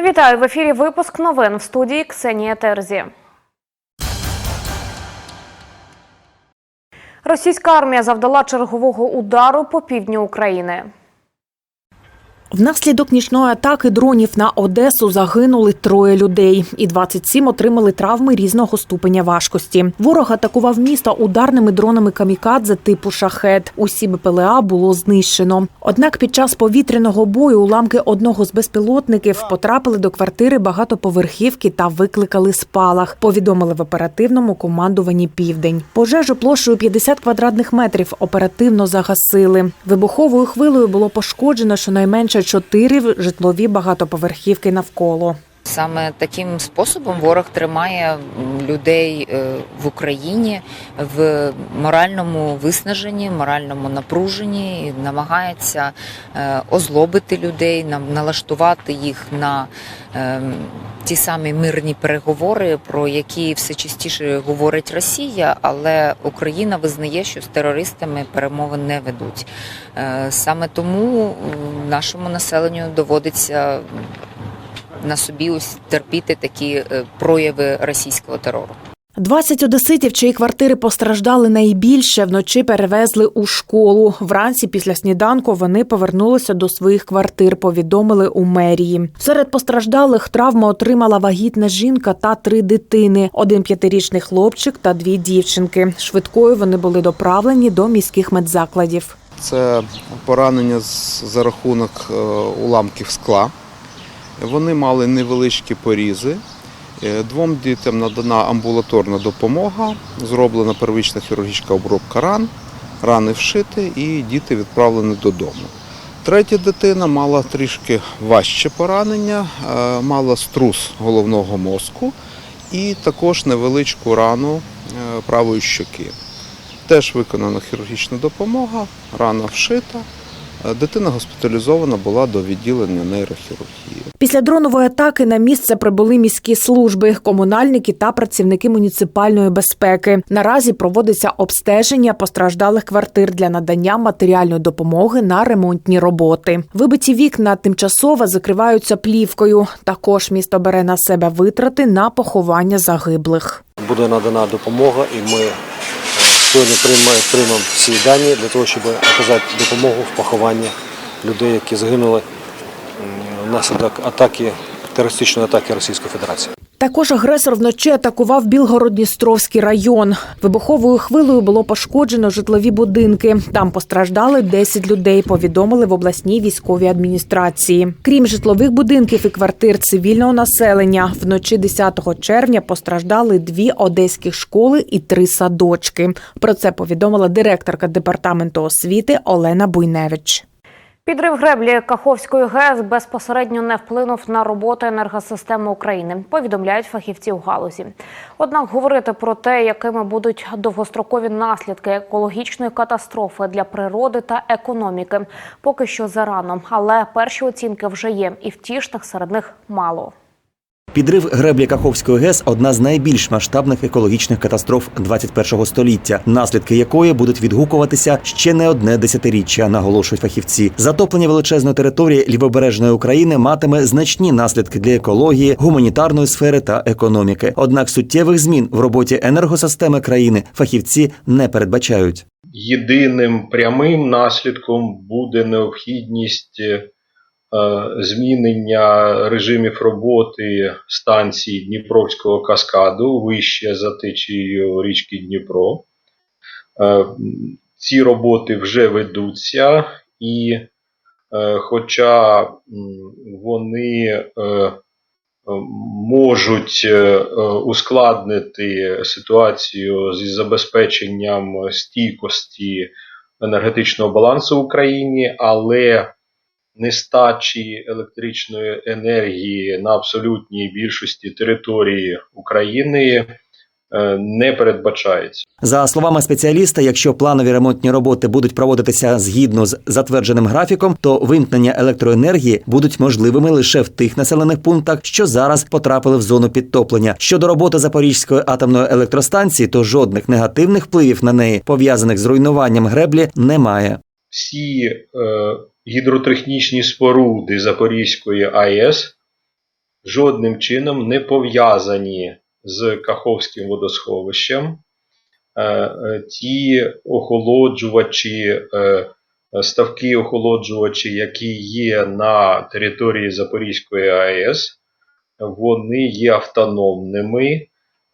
Вітаю в ефірі. Випуск новин в студії Ксенія Терзі. Російська армія завдала чергового удару по півдню України. Внаслідок нічної атаки дронів на Одесу загинули троє людей, і 27 отримали травми різного ступеня важкості. Ворог атакував місто ударними дронами камікадзе типу шахет. Усі БПЛА було знищено. Однак під час повітряного бою уламки одного з безпілотників потрапили до квартири багатоповерхівки та викликали спалах. Повідомили в оперативному командуванні Південь. Пожежу площею 50 квадратних метрів оперативно загасили. Вибуховою хвилею було пошкоджено щонайменше чотири житлові багатоповерхівки навколо. Саме таким способом ворог тримає людей е, в Україні в моральному виснаженні, моральному напруженні, і намагається е, озлобити людей, налаштувати їх на е, ті самі мирні переговори, про які все частіше говорить Росія, але Україна визнає, що з терористами перемови не ведуть. Саме тому нашому населенню доводиться на собі ось терпіти такі е, прояви російського терору. 20 одеситів, чиї квартири постраждали найбільше, вночі перевезли у школу. Вранці після сніданку вони повернулися до своїх квартир. Повідомили у мерії. Серед постраждалих травму отримала вагітна жінка та три дитини: один п'ятирічний хлопчик та дві дівчинки. Швидкою вони були доправлені до міських медзакладів. Це поранення з- за рахунок е, уламків скла. Вони мали невеличкі порізи. Е, Двом дітям надана амбулаторна допомога, зроблена первична хірургічна обробка ран, рани вшити і діти відправлені додому. Третя дитина мала трішки важче поранення, е, мала струс головного мозку і також невеличку рану е, правої щоки. Теж виконана хірургічна допомога, рана вшита. Е, Дитина госпіталізована була до відділення нейрохірургії. Після дронової атаки на місце прибули міські служби, комунальники та працівники муніципальної безпеки. Наразі проводиться обстеження постраждалих квартир для надання матеріальної допомоги на ремонтні роботи. Вибиті вікна тимчасово закриваються плівкою. Також місто бере на себе витрати на поховання загиблих. буде надана допомога, і ми сьогодні приймемо всі дані для того, щоб оказати допомогу в похованні людей, які загинули внаслідок атаки терористичної атаки Російської Федерації. Також агресор вночі атакував Білгород-Дністровський район. Вибуховою хвилею було пошкоджено житлові будинки. Там постраждали 10 людей. Повідомили в обласній військовій адміністрації. Крім житлових будинків і квартир цивільного населення, вночі 10 червня постраждали дві одеські школи і три садочки. Про це повідомила директорка департаменту освіти Олена Буйневич. Підрив греблі Каховської ГЕС безпосередньо не вплинув на роботу енергосистеми України, повідомляють фахівці у галузі. Однак говорити про те, якими будуть довгострокові наслідки екологічної катастрофи для природи та економіки, поки що зарано. Але перші оцінки вже є, і втішних серед них мало. Підрив греблі Каховської ГЕС одна з найбільш масштабних екологічних катастроф 21-го століття, наслідки якої будуть відгукуватися ще не одне десятиріччя, наголошують фахівці. Затоплення величезної території лівобережної України матиме значні наслідки для екології, гуманітарної сфери та економіки. Однак суттєвих змін в роботі енергосистеми країни фахівці не передбачають. єдиним прямим наслідком буде необхідність змінення режимів роботи станції Дніпровського каскаду вище за течією річки Дніпро. Е, Ці роботи вже ведуться, і е, хоча вони е, можуть е, е, ускладнити ситуацію зі забезпеченням стійкості енергетичного балансу в Україні, але нестачі електричної енергії на абсолютній більшості території України е, не передбачається. За словами спеціаліста, якщо планові ремонтні роботи будуть проводитися згідно з затвердженим графіком, то вимкнення електроенергії будуть можливими лише в тих населених пунктах, що зараз потрапили в зону підтоплення. Щодо роботи Запорізької атомної електростанції, то жодних негативних впливів на неї, пов'язаних з руйнуванням греблі, немає. Всі е, гідротехнічні споруди Запорізької АЕС жодним чином не пов'язані з Каховським водосховищем. Е, е, Ті охолоджувачі, е, ставки охолоджувачі, які є на території Запорізької АЕС, вони є автономними.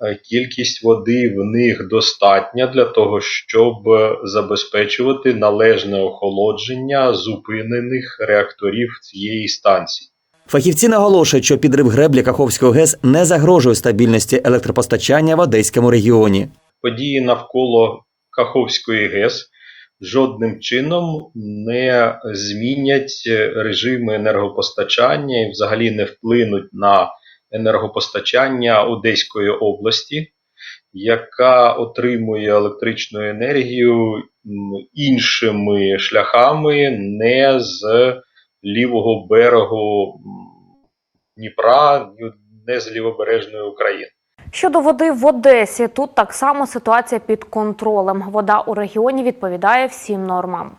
Е, Кількість води в них достатня для того, щоб е, забезпечувати належне охолодження зупинених реакторів цієї станції. Фахівці наголошують, що підрив греблі Каховського ГЕС не загрожує стабільності електропостачання в Одеському регіоні. Події навколо Каховської ГЕС жодним чином не змінять режими енергопостачання і взагалі не вплинуть на енергопостачання Одеської області, яка отримує електричну енергію іншими шляхами, не з лівого берегу Дніпра, не з лівобережної України. Щодо води в Одесі, тут так само ситуація під контролем. Вода у регіоні відповідає всім нормам.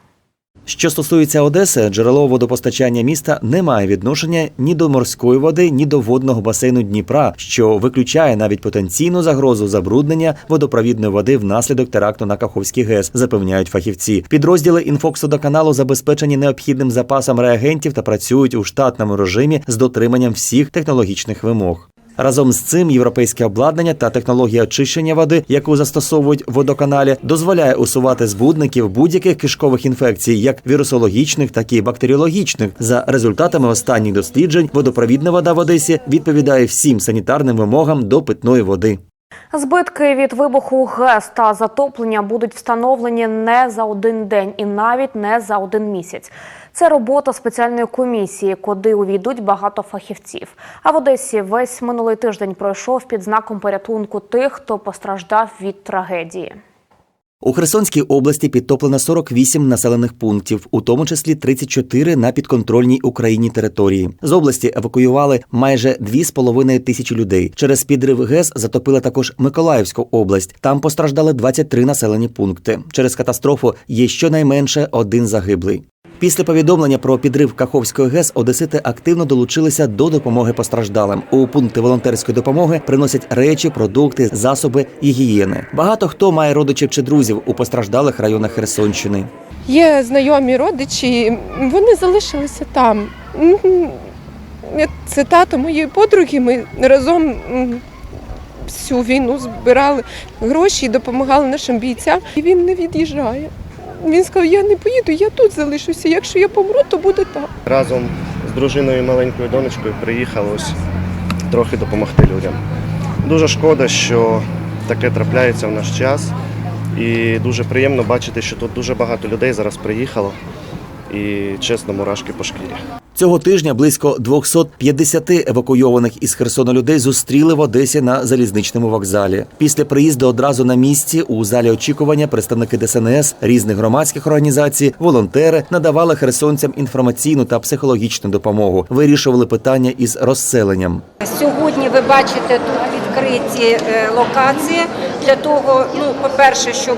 Що стосується Одеси, джерело водопостачання міста не має відношення ні до морської води, ні до водного басейну Дніпра, що виключає навіть потенційну загрозу забруднення водопровідної води внаслідок теракту на Каховський ГЕС, запевняють фахівці. Підрозділи інфоксодоканалу забезпечені необхідним запасом реагентів та працюють у штатному режимі з дотриманням всіх технологічних вимог. Разом з цим європейське обладнання та технологія очищення води, яку застосовують в водоканалі, дозволяє усувати збудників будь-яких кишкових інфекцій, як вірусологічних, так і бактеріологічних. За результатами останніх досліджень, водопровідна вода в Одесі відповідає всім санітарним вимогам до питної води. Збитки від вибуху ГЕС та затоплення будуть встановлені не за один день і навіть не за один місяць. Це робота спеціальної комісії, куди увійдуть багато фахівців. А в Одесі весь минулий тиждень пройшов під знаком порятунку тих, хто постраждав від трагедії. У Херсонській області підтоплено 48 населених пунктів, у тому числі 34 на підконтрольній Україні території. З області евакуювали майже 2,5 тисячі людей. Через підрив ГЕС затопила також Миколаївську область. Там постраждали 23 населені пункти. Через катастрофу є щонайменше один загиблий. Після повідомлення про підрив Каховської ГЕС Одесити активно долучилися до допомоги постраждалим. У пункти волонтерської допомоги приносять речі, продукти, засоби гігієни. Багато хто має родичів чи друзів у постраждалих районах Херсонщини. Є знайомі родичі, вони залишилися там. Це тато моєї подруги. Ми разом всю війну збирали гроші і допомагали нашим бійцям. І він не від'їжджає. Він сказав, я не поїду, я тут залишуся. Якщо я помру, то буде так. разом з дружиною і маленькою донечкою приїхали ось трохи допомогти людям. Дуже шкода, що таке трапляється в наш час. І дуже приємно бачити, що тут дуже багато людей зараз приїхало. І чесно, мурашки по шкірі. Цього тижня близько 250 евакуйованих із Херсона людей зустріли в Одесі на залізничному вокзалі. Після приїзду одразу на місці у залі очікування представники ДСНС, різних громадських організацій, волонтери надавали херсонцям інформаційну та психологічну допомогу, вирішували питання із розселенням. Сьогодні ви бачите тут відкриті е, локації для того, ну, по-перше, щоб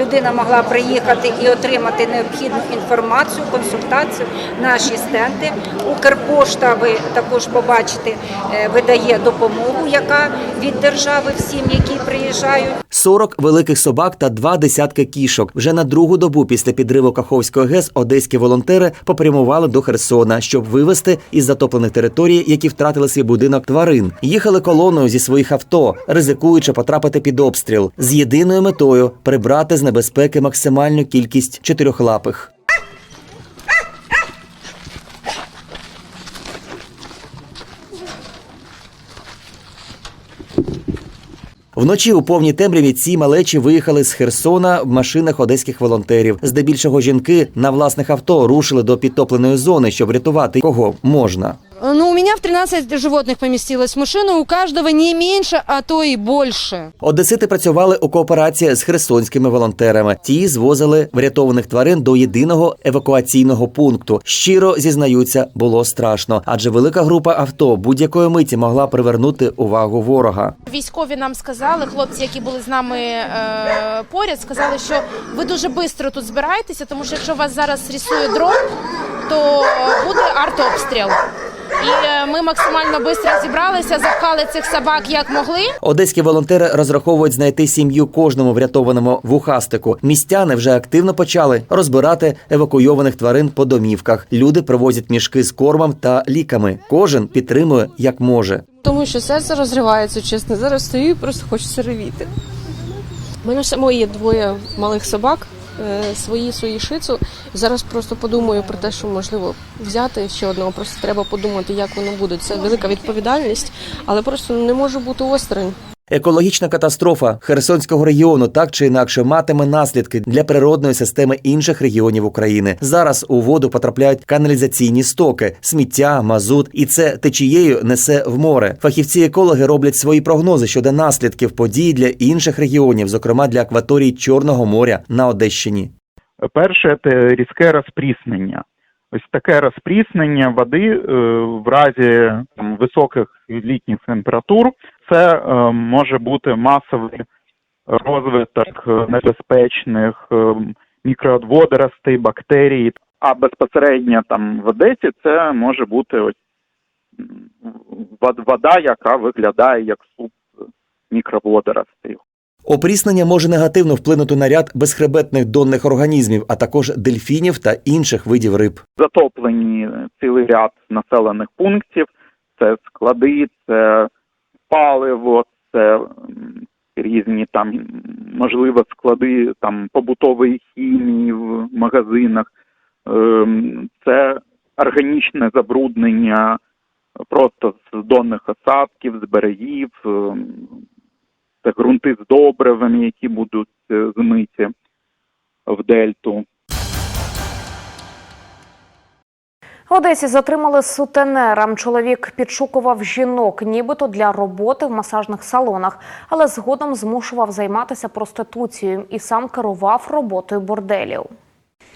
людина могла приїхати і отримати необхідну інформацію, консультацію, наші стенди. Укрпошта, ви також побачите, е, видає допомогу, яка від держави всім, які приїжджають. 40 великих собак та два десятки кішок. Вже на другу добу після підриву Каховської ГЕС одеські волонтери попрямували до Херсона, щоб вивезти із затоплених територій, які втратили свій будинок тварин. Їхали колоною зі своїх авто, ризикуючи потрапити під обстріл, з єдиною метою прибрати з небезпеки максимальну кількість чотирьохлапих. Вночі у повній темряві ці малечі виїхали з Херсона в машинах одеських волонтерів. Здебільшого жінки на власних авто рушили до підтопленої зони, щоб рятувати кого можна. Ну, у меня в 13 животных поместилось в машину, у каждого не меньше, а то и больше. Одесити працювали у кооперації з херсонськими волонтерами. Ті звозили врятованих тварин до єдиного евакуаційного пункту. Щиро зізнаються, було страшно, адже велика група авто будь-якої миті могла привернути увагу ворога. Військові нам сказали, хлопці, які були з нами е, поряд, сказали, що ви дуже швидко тут збираєтеся, тому що якщо вас зараз рисує дрон, то буде артобстріл. І е, ми максимально швидко зібралися, запхали цих собак як могли. Одеські волонтери розраховують знайти сім'ю кожному врятованому вухастику. Містяни вже активно почали розбирати евакуйованих тварин по домівках. Люди привозять мішки з кормом та ліками. Кожен підтримує як може. Тому що серце розривається, чесно. Зараз стою і просто хочеться ревіти. У мене самої є двоє малих собак, свої свої шицу. Зараз просто подумаю про те, що можливо взяти ще одного. Просто треба подумати, як воно буде. Це велика відповідальність, але просто не може бути осторонь. Екологічна катастрофа Херсонського регіону так чи інакше матиме наслідки для природної системи інших регіонів України. Зараз у воду потрапляють каналізаційні стоки, сміття, мазут, і це течією несе в море. Фахівці екологи роблять свої прогнози щодо наслідків подій для інших регіонів, зокрема для акваторії Чорного моря на Одещині. Перше це різке розпріснення. Ось таке розпріснення води е, в разі високих літніх температур це е, може бути масовий розвиток е, небезпечних е, мікроводоростей, бактерій. А безпосередньо там в Одесі це може бути ось вода, яка виглядає як суп мікроводоростей. Опріснення може негативно вплинути на ряд безхребетних донних організмів, а також дельфінів та інших видів риб. затоплені цілий ряд населених пунктів. Це склади, це паливо, це різні там можливо склади там побутової хімії в магазинах. Ем, Це органічне забруднення просто з донних осадків, з берегів. ем, Це ґрунти з добривами, які будуть е, змиті в дельту. В Одесі затримали сутенера. Чоловік підшукував жінок, нібито для роботи в масажних салонах, але згодом змушував займатися проституцією і сам керував роботою борделів.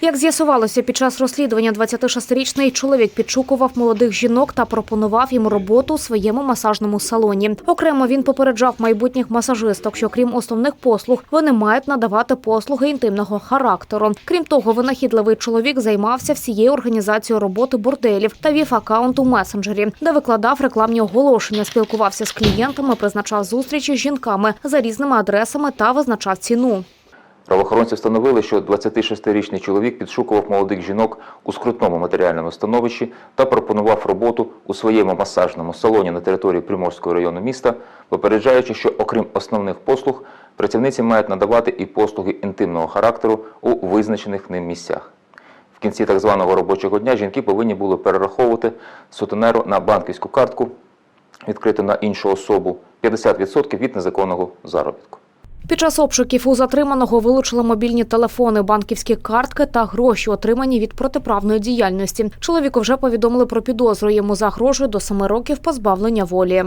Як з'ясувалося, під час розслідування 26-річний чоловік підшукував молодих жінок та пропонував їм роботу у своєму масажному салоні. Окремо він попереджав майбутніх масажисток, що крім основних послуг, вони мають надавати послуги інтимного характеру. Крім того, винахідливий чоловік займався всією організацією роботи борделів та вів акаунт у месенджері, де викладав рекламні оголошення, спілкувався з клієнтами, призначав зустрічі з жінками за різними адресами та визначав ціну. Правоохоронці встановили, що 26-річний чоловік підшукував молодих жінок у скрутному матеріальному становищі та пропонував роботу у своєму масажному салоні на території Приморського району міста, попереджаючи, що окрім основних послуг, працівниці мають надавати і послуги інтимного характеру у визначених ним місцях. В кінці так званого робочого дня жінки повинні були перераховувати сутенеру на банківську картку, відкриту на іншу особу, 50% від незаконного заробітку. Під час обшуків у затриманого вилучили мобільні телефони, банківські картки та гроші, отримані від протиправної діяльності. Чоловіку вже повідомили про підозру. Йому загрожує до семи років позбавлення волі.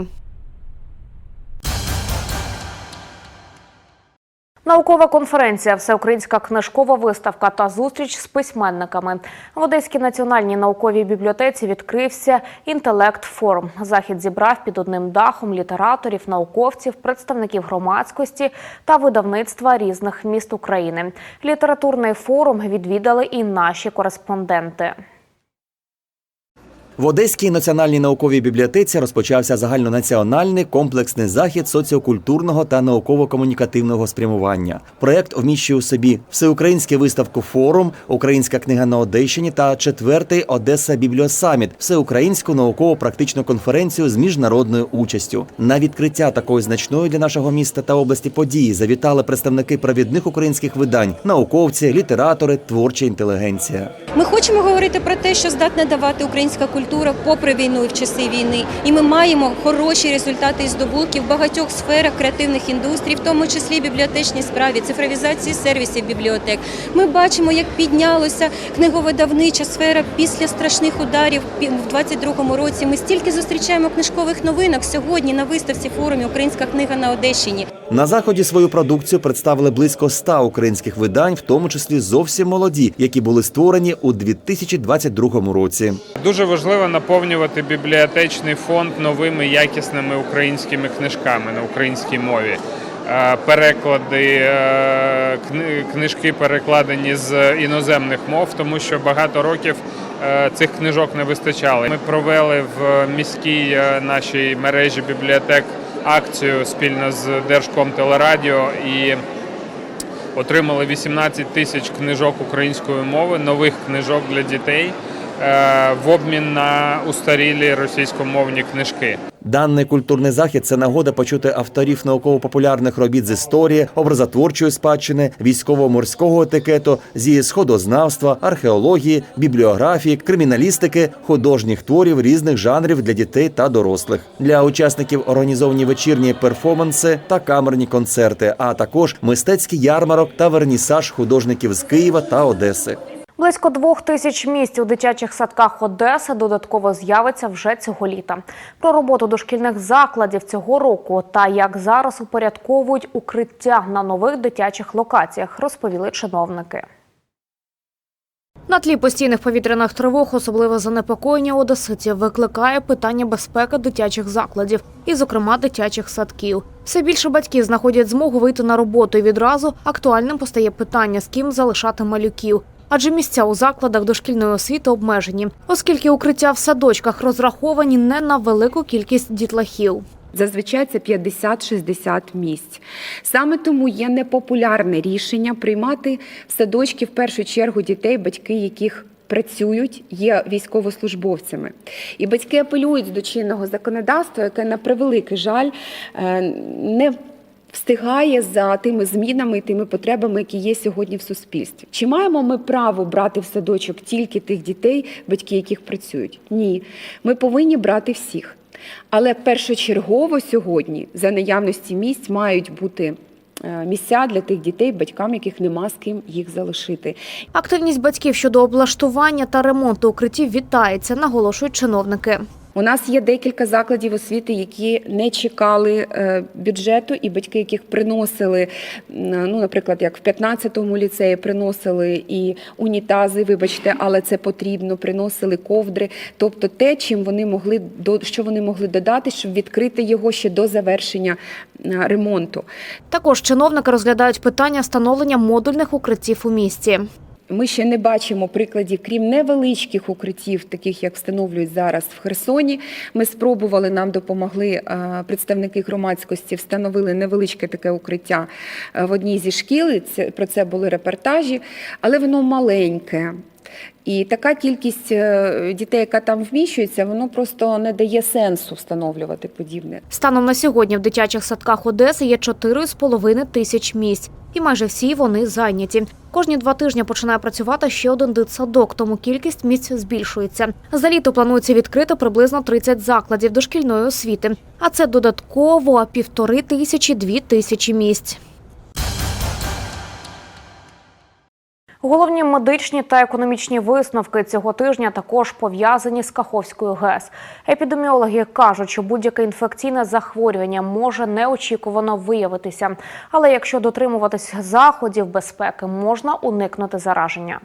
Наукова конференція, всеукраїнська книжкова виставка та зустріч з письменниками. В Одеській національній науковій бібліотеці відкрився інтелект форум. Захід зібрав під одним дахом літераторів, науковців, представників громадськості та видавництва різних міст України. Літературний форум відвідали і наші кореспонденти. В Одеській національній науковій бібліотеці розпочався загальнонаціональний комплексний захід соціокультурного та науково-комунікативного спрямування. Проект вміщує у собі всеукраїнську виставку форум, Українська книга на Одещині та четвертий Одеса Бібліосаміт, всеукраїнську науково-практичну конференцію з міжнародною участю. На відкриття такої значної для нашого міста та області події завітали представники провідних українських видань, науковці, літератори, творча інтелігенція. Ми хочемо говорити про те, що здатна давати українська культура попри війну і в часи війни. І ми маємо хороші результати і здобутки в багатьох сферах креативних індустрій, в тому числі бібліотечній справі, цифровізації сервісів бібліотек. Ми бачимо, як піднялася книговидавнича сфера після страшних ударів в 22-му році. Ми стільки зустрічаємо книжкових новинок сьогодні на виставці форумі Українська книга на Одещині. На заході свою продукцію представили близько 100 українських видань, в тому числі зовсім молоді, які були створені у 2022 році. Дуже важливо наповнювати бібліотечний фонд новими якісними українськими книжками на українській мові. Е, Переклади, е, книжки перекладені з іноземних мов, тому що багато років е, цих книжок не вистачало. Ми провели в міській нашій мережі бібліотек акцію спільно з Держкомтелерадіо і отримали 18 тисяч книжок української мови, нових книжок для дітей в обмін на устарілі російськомовні книжки. Даний культурний захід це нагода почути авторів науково-популярних робіт з історії, образотворчої спадщини, військово-морського етикету, зі сходознавства, археології, бібліографії, криміналістики, художніх творів різних жанрів для дітей та дорослих. Для учасників організовані вечірні перформанси та камерні концерти, а також мистецький ярмарок та вернісаж художників з Києва та Одеси. Близько двох тисяч місць у дитячих садках Одеси додатково з'явиться вже цього літа. Про роботу дошкільних закладів цього року та як зараз упорядковують укриття на нових дитячих локаціях, розповіли чиновники. На тлі постійних повітряних тривог особливе занепокоєння одеситів викликає питання безпеки дитячих закладів, і, зокрема, дитячих садків. Все більше батьків знаходять змогу вийти на роботу, і відразу актуальним постає питання, з ким залишати малюків. Адже місця у закладах дошкільної освіти обмежені, оскільки укриття в садочках розраховані не на велику кількість дітлахів. Зазвичай це 50-60 місць. Саме тому є непопулярне рішення приймати в садочки в першу чергу дітей, батьки яких працюють, є військовослужбовцями. І батьки апелюють до чинного законодавства, яке на превеликий жаль е, не Встигає за тими змінами і тими потребами, які є сьогодні в суспільстві. Чи маємо ми право брати в садочок тільки тих дітей, батьки яких працюють? Ні, ми повинні брати всіх. Але першочергово сьогодні за наявності місць мають бути е, місця для тих дітей, батькам, яких нема з ким їх залишити. Активність батьків щодо облаштування та ремонту укриттів вітається, наголошують чиновники. У нас є декілька закладів освіти, які не чекали е, бюджету, і батьки, яких приносили, ну, наприклад, як в 15-му ліцеї приносили і унітази, вибачте, але це потрібно, приносили ковдри, тобто те, чим вони могли що вони могли додати, щоб відкрити його ще до завершення е, ремонту. Також чиновники розглядають питання встановлення модульних укриттів у місті. Ми ще не бачимо прикладів, крім невеличких укриттів, таких як встановлюють зараз в Херсоні. Ми спробували, нам допомогли е, представники громадськості, встановили невеличке таке укриття е, в одній зі шкіл. про це були репортажі, але воно маленьке. І така кількість е, дітей, яка там вміщується, воно просто не дає сенсу встановлювати подібне. Станом на сьогодні в дитячих садках Одеси є 4,5 тисяч місць, і майже всі вони зайняті. Кожні два тижні починає працювати ще один дитсадок, тому кількість місць збільшується. За літо планується відкрити приблизно 30 закладів дошкільної освіти, а це додатково півтори тисячі дві тисячі місць. Головні медичні та економічні висновки цього тижня також пов'язані з Каховською ГЕС. Епідеміологи кажуть, що будь-яке інфекційне захворювання може неочікувано виявитися. Але якщо дотримуватись заходів безпеки, можна уникнути зараження.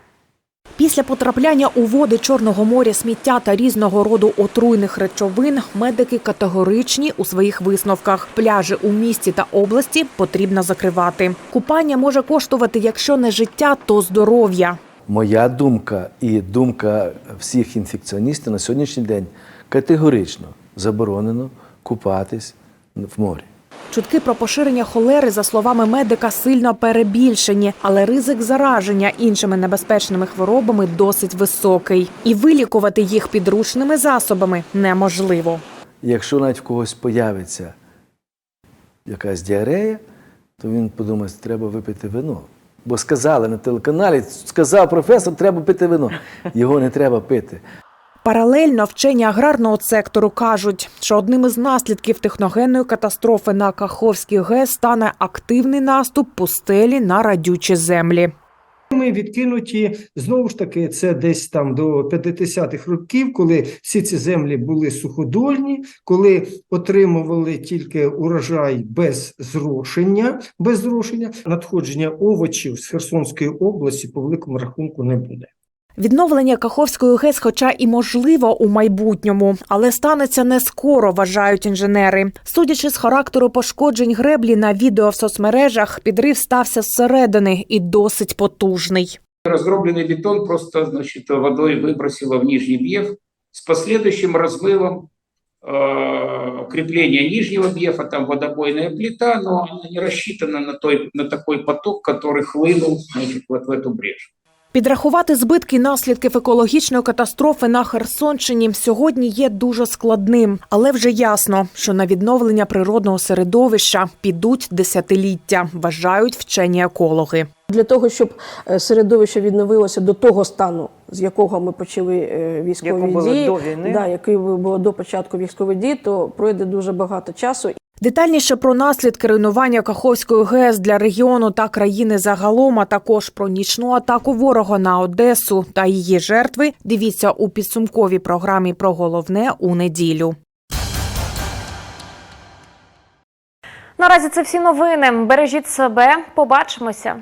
Після потрапляння у води Чорного моря сміття та різного роду отруйних речовин медики категоричні у своїх висновках. Пляжі у місті та області потрібно закривати. Купання може коштувати, якщо не життя, то здоров'я. Моя думка і думка всіх інфекціоністів на сьогоднішній день категорично заборонено купатись в морі. Чутки про поширення холери, за словами медика, сильно перебільшені, але ризик зараження іншими небезпечними хворобами досить високий, і вилікувати їх підручними засобами неможливо. Якщо навіть в когось появиться якась діарея, то він подумає, що треба випити вино. Бо сказали на телеканалі, сказав професор, треба пити вино. Його не треба пити. Паралельно вчені аграрного сектору кажуть, що одним із наслідків техногенної катастрофи на Каховській ГЕС стане активний наступ пустелі на радючі землі. Ми відкинуті знову ж таки, це десь там до 50-х років, коли всі ці землі були суходольні, коли отримували тільки урожай без зрошення, без зрошення, надходження овочів з Херсонської області по великому рахунку не буде. Відновлення Каховської ГЕС, хоча і можливо у майбутньому, але станеться не скоро, вважають інженери. Судячи з характеру пошкоджень греблі на відео в соцмережах, підрив стався зсередини і досить потужний. Разгробленный бетон просто, значит, водой выбросило в Нижний Бьев с последующим размывом э, крепления Нижнего Бьефа, там водобойная плита, но она не рассчитана на, той, на такой поток, который хлынул значит, вот в эту брешь. Підрахувати збитки наслідків екологічної катастрофи на Херсонщині сьогодні є дуже складним, але вже ясно, що на відновлення природного середовища підуть десятиліття, вважають вчені екологи. Для того, щоб е, середовище відновилося до того стану, з якого ми почали е, військові дії, до війни. Да, який було до початку військових дій, то пройде дуже багато часу. Детальніше про наслідки руйнування Каховської ГЕС для регіону та країни загалом, а також про нічну атаку ворога на Одесу та її жертви. Дивіться у підсумковій програмі про головне у неділю. Наразі це всі новини. Бережіть себе. Побачимося.